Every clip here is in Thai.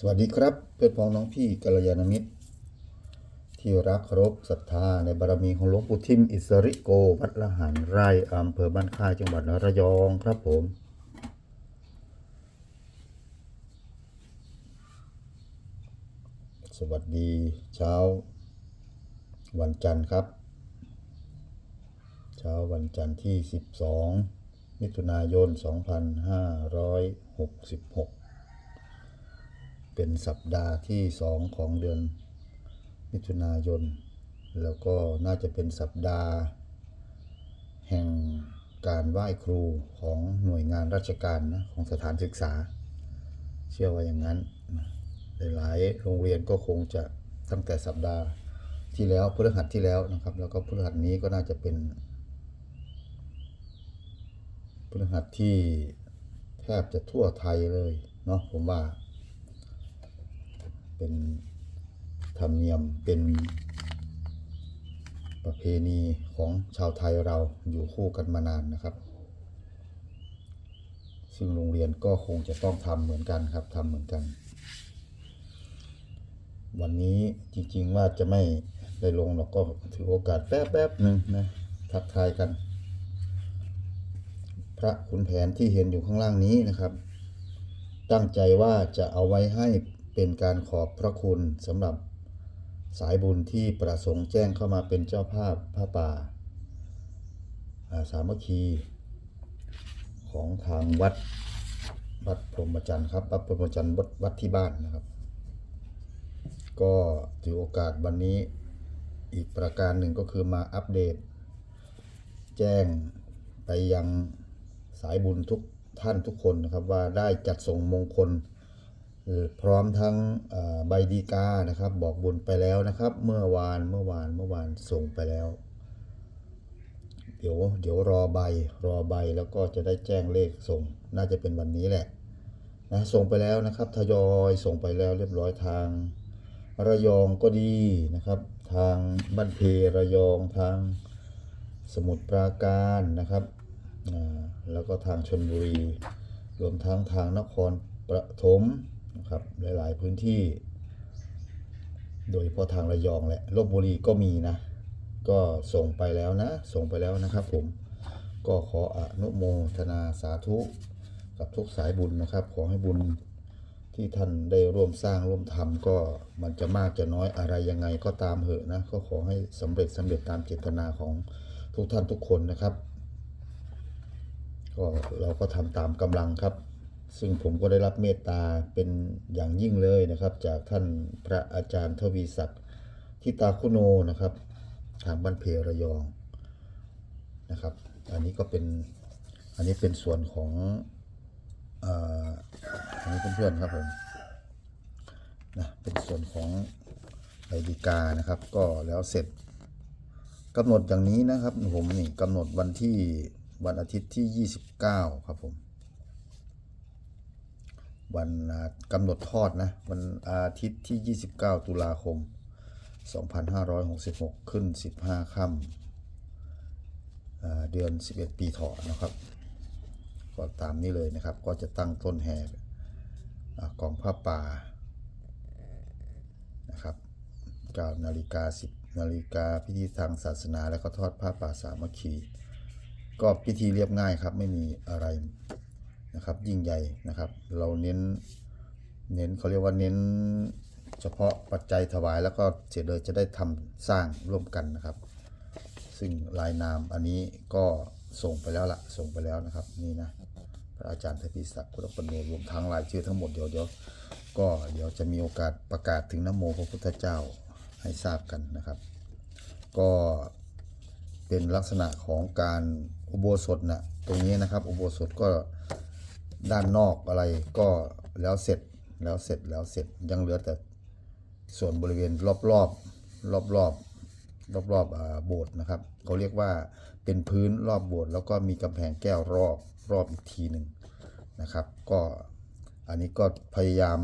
สวัสดีครับ เพื่อนพ้องน้องพี่กัลยาณมิตร ที่รักเคารพศรัทธาในบารมีของหลวงปู่ทิมอิสริโก วัดละหันไร่อำเภอบ้านค่ายจังหวัดระยองครับผม สวัสดีเช้า วันจันทร์ครับ เช้าวันจันทร์ที่ 12 มิถุนายน 2566 เป็นสัปดาห์ที่สองของเดือนมิถุนายน แล้วก็น่าจะเป็นสัปดาห์ แห่งการไหว้ครูของหน่วยงานราชการนะของสถานศึกษา เชื่อว่าอย่างนั้น หลายๆโรงเรียนก็คงจะตั้งแต่สัปดาห์ที่แล้วพฤหัสที่แล้วนะครับ แล้วก็พฤหัสนี้ก็น่าจะเป็นพฤหัสที่แทบจะทั่วไทยเลยเนาะผมว่า เป็นธรรมเนียมเป็นประเพณีของชาวไทยเราอยู่คู่กันมานานนะครับ ซึ่งโรงเรียนก็คงจะต้องทำเหมือนกันครับทำเหมือนกัน วันนี้จริงๆว่าจะไม่ได้ลงหรอกก็ถือโอกาสแป๊บๆหนึ่งนะทักทายกัน พระขุนแผนที่เห็นอยู่ข้างล่างนี้นะครับ ตั้งใจว่าจะเอาไว้ให้ เป็นการขอบพระคุณสำหรับสายบุญที่ประสงค์แจ้งเข้ามาเป็นเจ้าภาพผ้าป่าอาสามัคคีของทางวัดวัดพรหมจันทร์ครับวัดพรหมจันทร์วัดวัดที่บ้านนะครับ ก็ถือโอกาสวันนี้อีกประการหนึ่งก็คือมาอัปเดต แจ้งไปยังสายบุญทุกท่านทุกคนนะครับว่าได้จัดส่งมงคล พร้อมทั้งใบดีกานะครับ บอกบุญไปแล้วนะครับ เมื่อวานเมื่อวานเมื่อวานส่งไปแล้ว เดี๋ยวเดี๋ยวรอใบรอใบแล้วก็จะได้แจ้งเลขส่ง น่าจะเป็นวันนี้แหละนะส่งไปแล้วนะครับทยอยส่งไปแล้วเรียบร้อยทาง ระยองก็ดีนะครับ ทางบ้านเพระยองทางสมุทรปราการนะครับแล้วก็ทางชนบุรี รวมทั้งทางนครปฐม นะครับหลาย ๆ พื้นที่ โดยเฉพาะทางระยองแหละลบบุรีก็มีนะ ก็ส่งไปแล้วนะ ส่งไปแล้วนะครับผมก็ขออนุโมทนาสาธุกับทุกสายบุญนะครับ ขอให้บุญที่ท่านได้ร่วมสร้างร่วมทำก็มันจะมากจะน้อยอะไรยังไงก็ตามเหอะนะก็ขอให้สำเร็จสำเร็จตามเจตนาของทุกท่านทุกคนนะครับ ก็เราก็ทำตามกำลังครับ ซึ่งผมก็ได้รับเมตตาเป็นอย่างยิ่งเลยนะครับ จากท่านพระอาจารย์ทวีศักดิ์ทิตาคุโนนะครับ ทางบ้านเพระยองนะครับ อันนี้ก็เป็นอันนี้เป็นส่วนของอ่ออันนี้เพื่อนๆครับผมนะเป็นส่วนของใบดีกานะครับ ก็แล้วเสร็จกำหนดอย่างนี้นะครับผมนี่กำหนดวันที่วันอาทิตย์ที่ 29 ครับผม วันกำหนดทอดนะ วันอาทิตย์ที่ 29 ตุลาคม 2566 ขึ้น 15ค่ำอ่าเดือน 11 ปีเถาะนะครับ ก็ตามนี้เลยนะครับ ก็จะตั้งต้นแห่กองผ้าป่านะครับ9นาฬิกา 10นาฬิกาพิธีทางศาสนา แล้วก็ทอดผ้าป่าสามัคคี ก็พิธีเรียบง่ายครับ ไม่มีอะไร นะครับยิ่งใหญ่นะครับ เราเน้นเน้นเขาเรียกว่าเน้นเฉพาะปัจจัยถวายแล้วก็เสร็จเลยจะได้ทำสร้างร่วมกันนะครับ ซึ่งลายนามอันนี้ก็ส่งไปแล้วละส่งไปแล้วนะครับนี่นะพระอาจารย์ทพิศักดิ์พุทธปนโนรวมทั้งรายชื่อทั้งหมดเดี๋ยวเดี๋ยวก็เดี๋ยวจะมีโอกาสประกาศถึงนโมพระพุทธเจ้าให้ทราบกันนะครับ ก็เป็นลักษณะของการอุโบสถนะตรงนี้นะครับ อุโบสถก็ ด้านนอกอะไรก็แล้วเสร็จแล้วเสร็จแล้วเสร็จยังเหลือแต่ส่วนบริเวณรอบรอบรอบรอบรอบรอบโบสถ์นะครับเขาเรียกว่าเป็นพื้นรอบโบสถ์แล้วก็มีกำแพงแก้วรอบรอบอีกทีหนึ่งนะครับ ก็อันนี้ก็พยายาม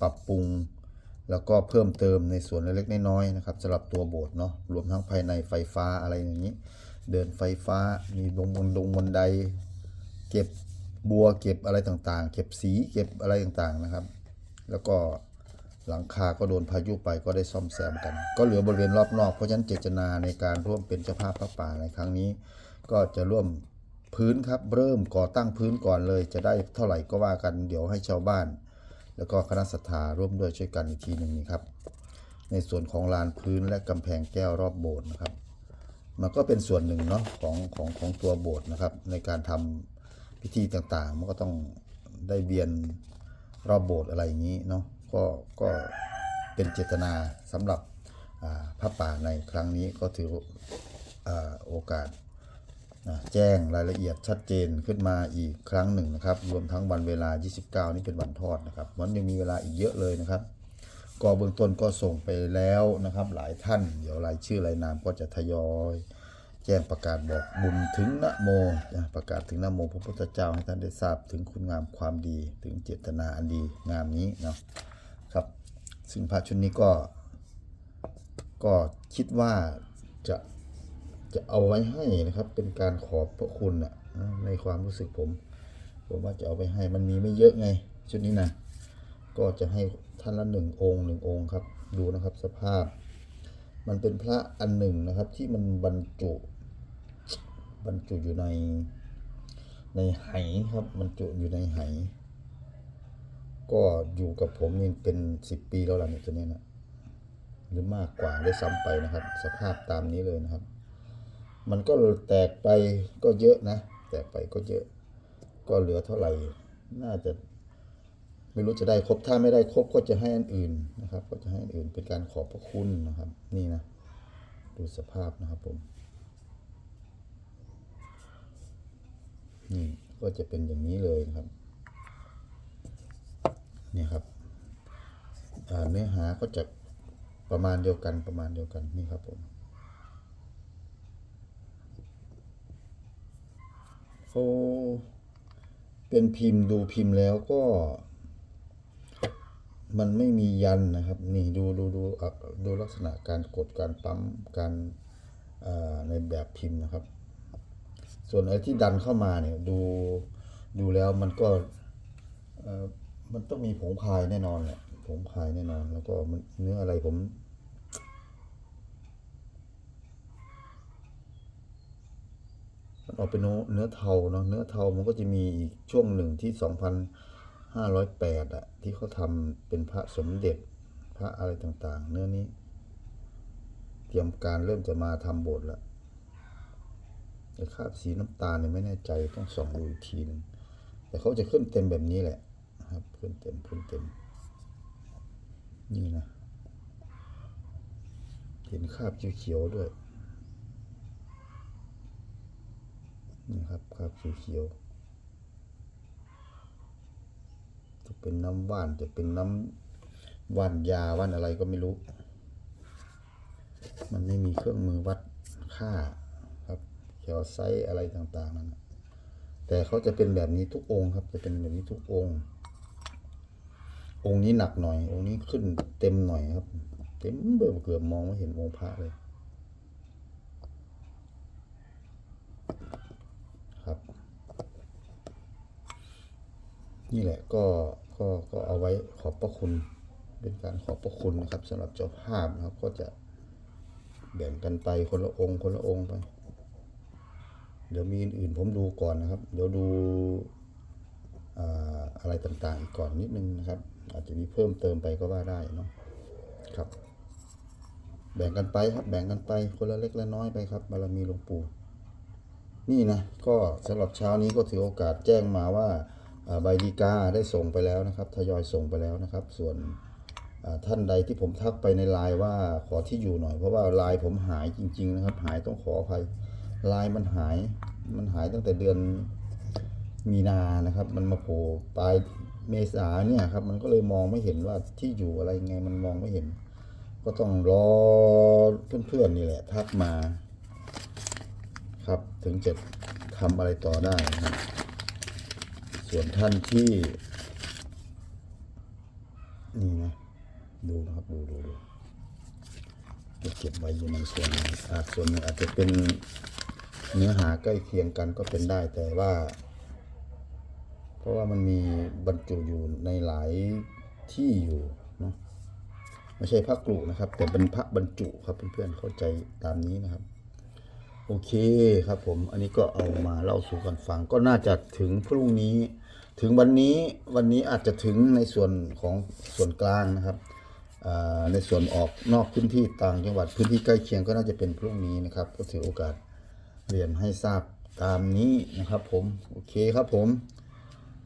ปรับปรุง แล้วก็เพิ่มเติมในส่วนเล็กๆน้อยๆนะครับสำหรับตัวโบสถ์เนาะรวมทั้งภายในไฟฟ้าอะไรอย่างนี้ เดินไฟฟ้ามีลงบนลงบนไดเก็บ บัวเก็บอะไรต่างๆ เก็บสีเก็บอะไรต่างๆนะครับ แล้วก็หลังคาก็โดนพายุไปก็ได้ซ่อมแซมกัน ก็เหลือบริเวณรอบนอกเพราะฉะนั้นเจตนาในการร่วมเป็นเจ้าภาพพระป่าในครั้งนี้ ก็จะร่วมพื้นครับเริ่มก่อตั้งพื้นก่อนเลย จะได้เท่าไหร่ก็ว่ากันเดี๋ยวให้ชาวบ้าน แล้วก็คณะศรัทธาร่วมด้วยช่วยกันอีกทีหนึ่งนี่ครับ ในส่วนของลานพื้นและกำแพงแก้วรอบโบสถ์นะครับ มันก็เป็นส่วนหนึ่งเนาะของของของตัวโบสถ์นะครับ ในการทำ พิธีต่างๆ มันก็ต้องได้เวียนรอบโบสถ์อะไรอย่างนี้เนาะก็ก็เป็นเจตนาสำหรับอ่าพระป่าในครั้งนี้ก็ถืออโอกาสแจ้งรายละเอียดชัดเจนขึ้นมาอีกครั้งหนึ่งนะครับ รวมทั้งวันเวลา 29 นี่เป็นวันทอดนะครับมันยังมีเวลาอีกเยอะเลยนะครับ ก็เบื้องต้นก็ส่งไปแล้วนะครับ หลายท่าน เดี๋ยวรายชื่อรายนามก็จะทยอย แจ้งประกาศบอกบุญถึงนะโมประกาศถึงนะโมพระพุทธเจ้าให้ท่านได้ทราบถึงคุณงามความดีถึงเจตนาอันดีงามนี้เนาะครับ ซึ่งพระชุดนี้ก็ ก็คิดว่าจะจะเอาไว้ให้นะครับ เป็นการขอบพระคุณนะในความรู้สึกผม ผมว่าจะเอาไปให้มันมีไม่เยอะไง ชุดนี้นะก็จะให้ท่านละหนึ่งองค์หนึ่งองค์ครับ ดูนะครับสภาพ มันเป็นพระอันหนึ่งนะครับที่มันบรรจุ บรรจุอยู่ในในไหครับบรรจุอยู่ในไหก็อยู่กับผมนี่เป็นสิบปีแล้วล่ะเนี่ยตัวเนี้ยนะหรือมากกว่าได้ซ้ำไปนะครับ สภาพตามนี้เลยนะครับ มันก็แตกไปก็เยอะนะ แตกไปก็เยอะ ก็เหลือเท่าไหร่ น่าจะ ไม่รู้จะได้ครบถ้าไม่ได้ครบก็จะให้อันอื่นนะครับ ก็จะให้อันอื่นเป็นการขอบพระคุณนะครับ นี่นะ ดูสภาพนะครับผม นี่ก็จะเป็นอย่างนี้เลยนะครับเนี่ยครับเนื้อหาก็จะประมาณเดียวกันประมาณเดียวกันนี่ครับผมเขาเป็นพิมพ์ดูพิมพ์แล้วก็ มันไม่มียันนะครับ นี่ดูดูดูดูลักษณะการกดการปั๊มการในแบบพิมพ์นะครับ ส่วนไอ้ที่ดันเข้ามาเนี่ยดูดูแล้วมันก็มันต้องมีผงพายแน่นอนแหละผงพายแน่นอน แล้วก็มันเนื้ออะไรผมมันออกเป็นเนื้อเทาเนาะเนื้อเทามันก็จะมีอีกช่วงหนึ่งที่สองพันห้าร้อยแปดอะที่เขาทำเป็นพระสมเด็จพระอะไรต่างๆ เนื้อนี้ เตรียมการเริ่มจะมาทำโบสถ์แล้ว คราบสีน้ำตาลเนี่ยไม่แน่ใจต้องส่องดูอีกทีนึงแต่เขาจะขึ้นเต็มแบบนี้แหละนะครับขึ้นเต็มขึ้นเต็ม นี่นะ เห็นคราบเขียวๆด้วยนี่ครับคราบเขียวๆจะเป็นน้ำว่านจะเป็นน้ำว่านยาว่านอะไรก็ไม่รู้ มันไม่มีเครื่องมือวัดค่า แคลไซต์อะไรต่างๆนั่นแต่เขาจะเป็นแบบนี้ทุกองค์ครับ จะเป็นแบบนี้ทุกองค์ องค์นี้หนักหน่อย องค์นี้ขึ้นเต็มหน่อยครับ เต็มเบื่อเกือบมองไม่เห็นองค์พระเลยครับ นี่แหละก็ก็ก็เอาไว้ขอบพระคุณเป็นการขอบพระคุณนะครับสำหรับเจ้าภาพนะครับก็จะแบ่งกันไปคนละองค์คนละองค์ไป เดี๋ยวมีอื่นผมดูก่อนนะครับ เดี๋ยวดูอะไรต่างๆอีกก่อนนิดนึงนะครับ อาจจะมีเพิ่มเติมไปก็ว่าได้เนาะครับ แบ่งกันไปครับ แบ่งกันไปคนละเล็กละน้อยไปครับบารมีหลวงปู่นี่นะก็สำหรับเช้านี้ก็ถือโอกาสแจ้งมาว่าใบดีกาได้ส่งไปแล้วนะครับทยอยส่งไปแล้วนะครับ ส่วนท่านใดที่ผมทักไปในไลน์ว่าขอที่อยู่หน่อยเพราะว่าไลน์ผมหายจริง ๆ นะครับ หายต้องขออภัย ลน์มันหาย มันหายตั้งแต่เดือนมีนานะครับ มันมาโผล่ปลายเมษาเนี่ยครับ มันก็เลยมองไม่เห็นว่าที่อยู่อะไรไงมันมองไม่เห็น ก็ต้องรอเพื่อนๆนี่แหละ ทักมา ครับถึงจะทำอะไรต่อได้นะครับ ส่วนท่านที่ นี่นะ ดูนะครับดูดูดูเก็บไว้อยู่ในส่วนนอาจส่วนนึงอาจจะเป็น เนื้อหาใกล้เคียงกันก็เป็นได้แต่ว่า เพราะว่ามันมีบรรจุอยู่ในหลายที่อยู่เนาะไม่ใช่พระกรุนะครับ แต่เป็นพระบรรจุครับเพื่อนๆเข้าใจตามนี้นะครับ โอเคครับผมอันนี้ก็เอามาเล่าสู่กันฟัง ก็น่าจะถึงพรุ่งนี้ ถึงวันนี้วันนี้อาจจะถึงในส่วนของส่วนกลางนะครับในส่วนออกนอกพื้นที่ต่างจังหวัดพื้นที่ใกล้เคียงก็น่าจะเป็นพรุ่งนี้นะครับ ก็ถือโอกาส เรียนให้ทราบตามนี้นะครับผม โอเคครับผม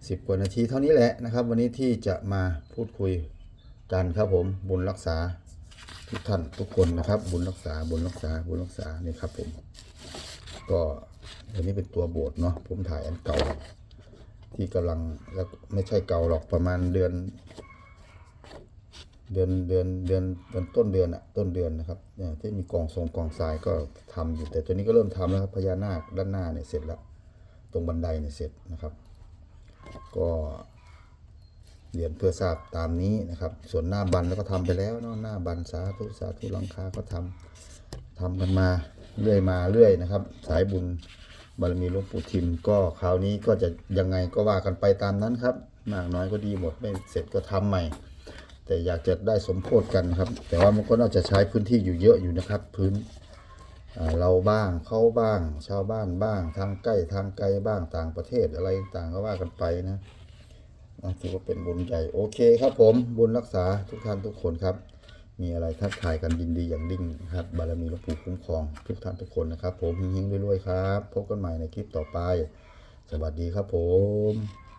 สิบกว่านาทีเท่านี้แหละนะครับ วันนี้ที่จะมาพูดคุยกันครับผมบุญรักษาทุกท่านทุกคนนะครับ บุญรักษาบุญรักษาบุญรักษานี่ครับผม ก็อันนี้เป็นตัวโบสเนาะผมถ่ายอันเก่า ที่กำลังแล้วไม่ใช่เก่าหรอกประมาณเดือน เดือนเดือนเดือนเดือนต้นเดือนอะต้นเดือนนะครับเนี่ยที่มีกองทรงกองทรายก็ทำอยู่แต่ตัวนี้ก็เริ่มทำแล้วครับพญานาคด้านหน้าเนี่ยเสร็จแล้วตรงบันไดเนี่ยเสร็จนะครับ ก็เรียนเพื่อทราบตามนี้นะครับ ส่วนหน้าบันแล้วก็ทำไปแล้วเนาะหน้าบันสาธุสาธุหลังคาก็ทำทำกันมาเรื่อยมาเรื่อยนะครับ สายบุญบารมีหลวงปู่ทิม ก็คราวนี้ก็จะยังไงก็ว่ากันไปตามนั้นครับ มากน้อยก็ดีหมดไม่เสร็จก็ทำใหม่ แต่อยากจะได้สมโพธกันครับ แต่ว่ามันก็น่าจะใช้พื้นที่อยู่เยอะอยู่นะครับ พื้นเราบ้างเขาบ้าง ชาวบ้านบ้างทางใกล้ทางไกลบ้างต่างประเทศอะไรต่างก็ว่ากันไปนะถือว่าเป็นบุญใหญ่โอเคครับผมบุญรักษาทุกท่านทุกคนครับ มีอะไรทักทายกันยินดีอย่างยิ่งครับ บารมีหลวงปู่คุ้มครองทุกท่านทุกคนนะครับ ผมเฮงๆรวยๆครับ พบกันใหม่ในคลิปต่อไป สวัสดีครับผม